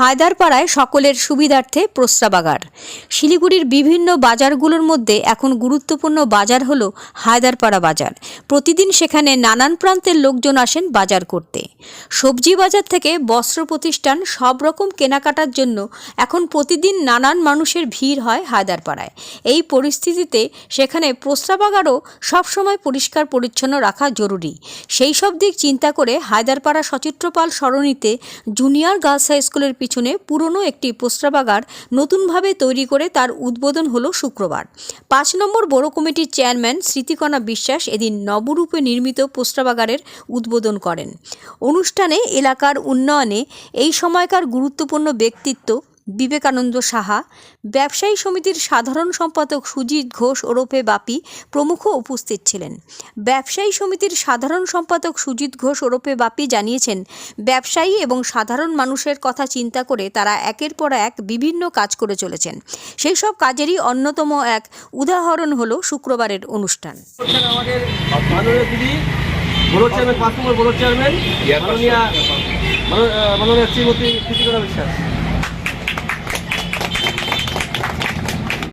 হায়দারপাড়ায় সকলের সুবিধার্থে প্রস্রাবাগার। শিলিগুড়ির বিভিন্ন বাজারগুলোর মধ্যে এখন গুরুত্বপূর্ণ বাজার হলো হায়দারপাড়া বাজার। প্রতিদিন সেখানে নানান প্রান্তের লোকজন আসেন বাজার করতে। সবজি বাজার থেকে বস্ত্র প্রতিষ্ঠান সব রকম কেনাকাটার জন্য এখন প্রতিদিন নানান মানুষের ভিড় হয় হায়দারপাড়ায়। এই পরিস্থিতিতে সেখানে প্রস্রাবাগারও সবসময় পরিষ্কার পরিচ্ছন্ন রাখা জরুরি। সেই সব দিক চিন্তা করে হায়দারপাড়া সচিত্রপাল সরণিতে জুনিয়র গার্লস হাই স্কুলের পিছনে পুরনো একটি প্রস্রাবাগার নতুনভাবে তৈরি করে তার উদ্বোধন হল শুক্রবার। পাঁচ নম্বর বড় কমিটির চেয়ারম্যান স্মৃতিকণা বিশ্বাস এদিন নবরূপে নির্মিত প্রস্রাবাগারের উদ্বোধন করেন। অনুষ্ঠানে এলাকার উন্নয়নে এই সময়কার গুরুত্বপূর্ণ ব্যক্তিত্ব বিবেকানন্দ সাহা, ব্যবসায়ী সমিতির সাধারণ সম্পাদক সুজিত ঘোষ ওরফে বাপি প্রমুখ উপস্থিত ছিলেন। ব্যবসায়ী সমিতির সাধারণ সম্পাদক সুজিত ঘোষ ওরফে বাপি জানিয়েছেন, ব্যবসায়ী এবং সাধারণ মানুষের কথা চিন্তা করে তারা একের পর এক বিভিন্ন কাজ করে চলেছেন। সেই সব কাজেরই অন্যতম এক উদাহরণ হলো শুক্রবারের অনুষ্ঠান। আমাদের মাননীয় শ্রীমতী বিশ্বাস